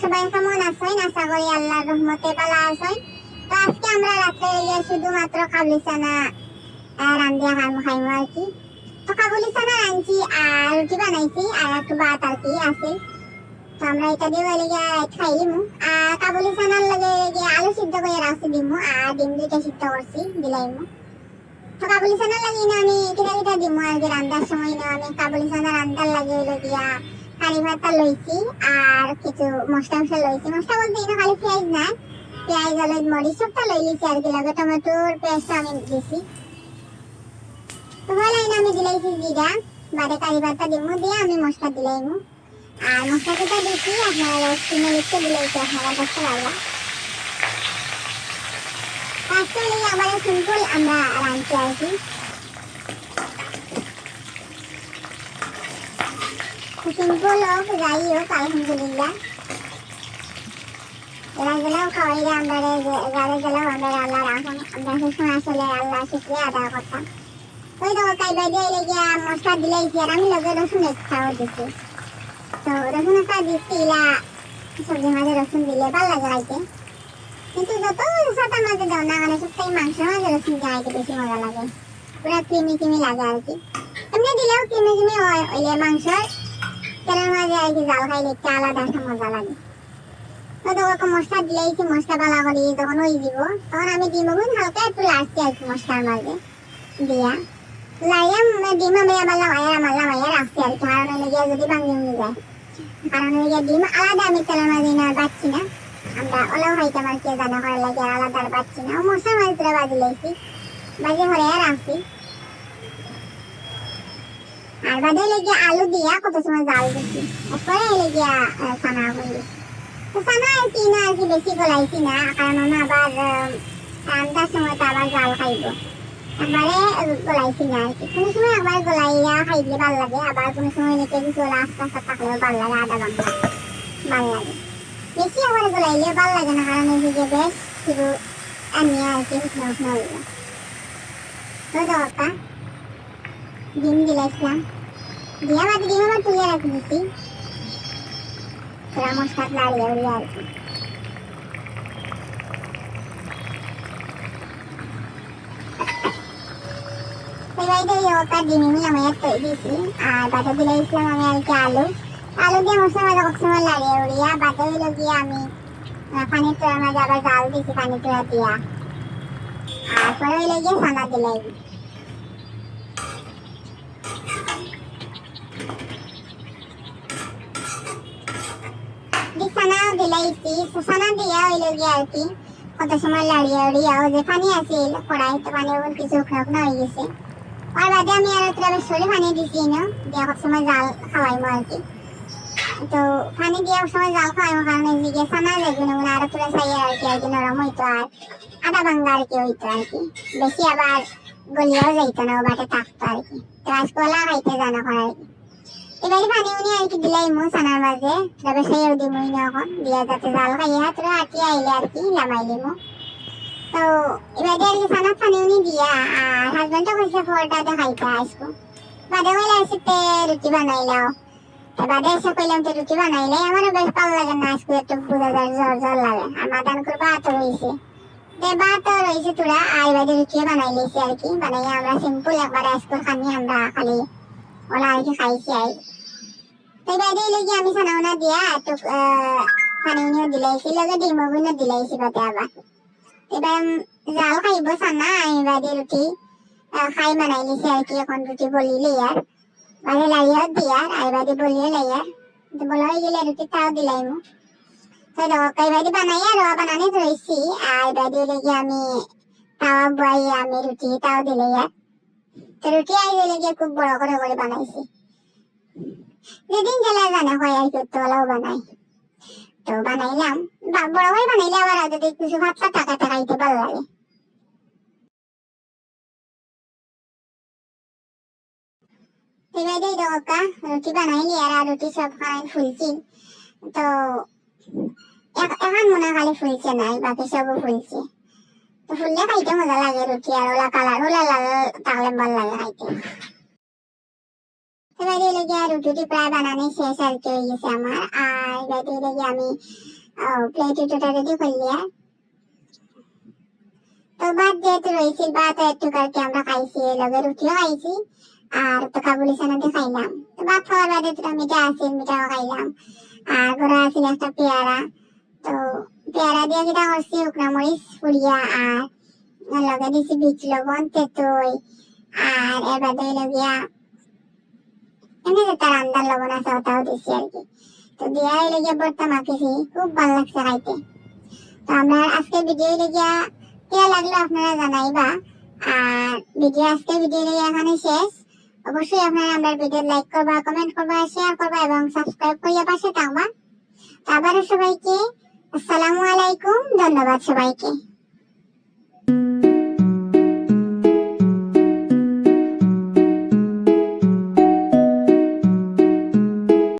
সবাই কেমন আছেন? আশা করি আল্লাহর রহমতে ভালো আছেন। তো আজকে আমরা রাত্রে গিয়ে শুধুমাত্র কাবুলি চানা আহ, রান্ধিয়া খাইমু খাইমু আর কি। তো কাবুলি চানা রাঁধছি আর রুটি বানাইছি আর একটু ভাত আর কি আছে। তো আমরা এটা দিয়ে বলে গিয়ে খাই দিমু। আর কাবুলি চানার লগে গিয়ে আলু সিদ্ধ করে রাখছি দিমু আর ডিম দুইটা সিদ্ধ করছি দিলাইমু তো কাবুলি চানা লাগে না আমি কিটা কিটা দিমু আর কি রান্দার সময় না আমি কাবুলি চানা রান্দার লাগে হইল গিয়া কারি ভাতটা লইছি আর কিছু মশলা মশলা লইছি। মশলা বলতে এটা খালি পেঁয়াজ না, পেঁয়াজ, হলুদ, মরিচ সবটা লই লিছি আর কি, লগে টমেটোর পেস্ট আমি দিছি। তো হলাই আমি দিলাইছি জিরা, বাদে কারি ভাতটা দিমু, দিয়ে আমি মশলা দিলাইমু। আর মশলা যেটা দিছি, আপনারা স্টিমে লিখতে দিলাইছি আপনারা দেখতে পারবেন। আজকে হলে সিম্পল আমরা রাঁধছি আর কি সিম্পল হোক যাই হোক আলহামদুলিল্লাহ। এরা গেলেও খাওয়াইলে আমরা যারা গেলেও আমরা আল্লাহ রাখুন আমরা সবসময় আসলে আল্লাহ শুক্রিয়া আদায় করতাম ওই তো কাইবা দিয়ে লেগে মশলা দিলাইছি আর আমি লগে রসুন একটাও দিছি তো রসুন একটা দিচ্ছি ইলা সবজি মাঝে রসুন দিলে ভালো লাগে খাইতে কিন্তু যত সাথে মাঝে দাও না মানে সবটাই মাংসের মাঝে রসুন খাইতে বেশি মজা লাগে পুরা ক্রিমি ক্রিমি লাগে আর কি এমনি দিলেও ক্রিমি ক্রিমি ওইলে মাংসের কি জাল খাইলে একটা আলাদা একটা মজা লাগে। তো তোকে মশলা দিলেইছি মশলা বালা করি যখন ওই দিব। তখন আমি ডিম গুণ হালকা একটু লাড়ছি আর কি মশলার মাঝে দিয়া। লাইয়া ডিম আমি আবার লামাইয়া আমার লামাইয়া রাখছি আর কি। কারণ লেগে যদি ভাঙি উনি যায়। কারণ লেগে ডিম আলাদা আমি তেলের মাঝে না বাচ্ছি না। আমরা ওলাও খাইতাম আর কি, জানা করার লাগে আলাদা আর বাচ্ছি না। মশলার মাঝে বাজি লাইছি। বাজি হরে রাখছি আর বাদে লেগে আলু দিয়া কত সময় জাল দিছি। এরপরে লেগে ছানা করলি তো ছানা আর কি না আর কি বেশি গলাইছি না, কারণ আবার রান্নার সময় তো আবার জাল খাইব। একবারে গলাইছি না আর কি কোনো সময় একবার গলাইয়া খাইলে ভালো লাগে, আবার কোনো সময় নিচে কিছু রাস্তা রাস্তা থাকলেও ভালো লাগে, আধা ঘণ্টা ভালো লাগে। বেশি আবার গলাইলে ভালো লাগে না, কারণ যে বেশ, শুধু এমনি আর কি উষ্ণ উষ্ণ হইল। তো দরকার ডিম দিলাইছিলাম দিয়া বাদ ডিম আবার তুলে রাখি দিছি তোরা মশলা লাড়িয়ে উড়িয়ে আর কি। ডিম মিলাম একটা দিয়েছি আর বাটা দিলাইছিলাম আমি আলু। আলু দিয়ে লাগিয়ে উড়িয়া বাটা হইল আমি পানির তোড়ার মাঝে আবার জাল দিছি, পানির তোড়া দিয়া। আর পরে হইল গিয়ে সানা সানাও দিলাইছি সানা দিয়া হইল গিয়ে আর কি। কত সময় লাড়িয়ে উড়িয়া ও যে পানি আছিল, কড়াইতে পানি ওগুলো কিছু উখড়া উখড়া হয়ে গেছে। আর বাদে আমি আর বেশ সরে পানি দিছি না, দিয়া কত সময় জাল খাওয়াইমো আর কি। তো পানি দিয়ে সময় জাল খাওয়াইমো কারণ দিকে সানা লাগবে না মানে আরও পুরো চাই আর কি আর কি নরম হইতো আর আধা ভাঙ্গা আর কি হইতো আর কি। বেশি আবার গলিয়াও যাইতো না, ও বাটে থাকতো আর কি। তো আজকে ওলা খাইতে জানা আর কি এবারে পানি উনি আর কি দিলাইমো সানার মাঝে তবে সেইও দিমই না এখন দিয়া যাতে জাল খাইয়া হাত হাতি আইলে আর কি লামাইলিমো তো এবারে আর কি সানার পানি উনি দিয়া। আর হাজবেন্ডও কইছে ফোরটা দেখাইতে আসব বাদে কইলে আসতে রুটি বানাইলাও তো বাদে এসে কইলাম তো রুটি বানাইলে? আমারও বেশ ভালো লাগে না আজকে একটু বুঝা যায় জ্বর জ্বর লাগে। আর মাদান করে ভাত রয়েছে দে ভাত রয়েছে তোরা আর এবারে রুটি বানাই আর কি। বানাইয়া আমরা সিম্পল একবার আজকে খানি, আমরা খালি। ওলা আর কি খাইছি আর তো লেগে আমি সানাউনা দিয়া একটু পানি উনিও দিলাইছি লগে ডিমগুলো দিলাইছি বাদে আবার। এবার জাল খাইব সানা আমি রুটি খাই বানাই লিছি আর কি, এখন রুটি বলি লেয়ার বাদে লাইয়ার দিয়ার আর বাদে বলিও লাইয়ার তো বলা হয়ে গেলে রুটি তাও দিলাইমু তো রকাই বাদে বানাই আর বানানি রয়েছি আর বাদে লেগে আমি তাওয়া বয়াই আমি রুটি তাও দিলে আর তো রুটি আই লেগে খুব বড় করে করে বানাইছি। যেদিন জেলা জানা হয় আর কি তোলাও বানাই তো বানাইলাম বড় করে বানাইলে আবার যদি কিছু ভাত টাকা টাকাইতে ভালো লাগে এবারে দোকা রুটি বানাইলি আর রুটি সব খাই ফুলছি। তো এখ- এখন মনে খালি ফুলছে নাই বাকি সবও ফুলছে। তো ফুললে খাইতে মজা লাগে রুটি আর ওলা কালার, ওলা লাল থাকলে ভালো লাগে খাইতে। এবার লেগে রুটিটি প্রায় বানানো শেষ আর কি গেছে আমার। আর এবার লেগে আমি প্লেট উটোটা রেডি করলি তো ভাত যেহেতু রয়েছিল ভাত একটু কালকে আমরা খাইছি লগে রুটিও খাইছি, আর তো কাবুলি সানাতে খাইলাম। তো ভাত খাওয়ার বাদে তো মিঠা আছিল মিঠাও খাইলাম। আর ঘোরা আছিল একটা পেয়ারা। তো পেয়ারা দিয়ে যেটা করছি, শুকনা মরিচ ফুড়িয়া আর লগে দিছি বিচ লবণ তেঁতুল আর এর বাদে লগিয়া এমনি যে তার আন্দার লবণ আছে, ওটাও দিছি আর কি। তো খুব ভালো লাগছে খাইতে। তো আজকে ভিডিও কেয়া লাগল আপনারা জানাইবা? আর ভিডিও আজকে ভিডিও এখানে শেষ। অবশ্যই আপনারা আমার ভিডিও লাইক করবা কমেন্ট করবা শেয়ার করবা এবং সাবস্ক্রাইব করিয়া পাশে থাকবা। আবারও সবাইকে, আসসালামু আলাইকুম, ধন্যবাদ সবাইকে।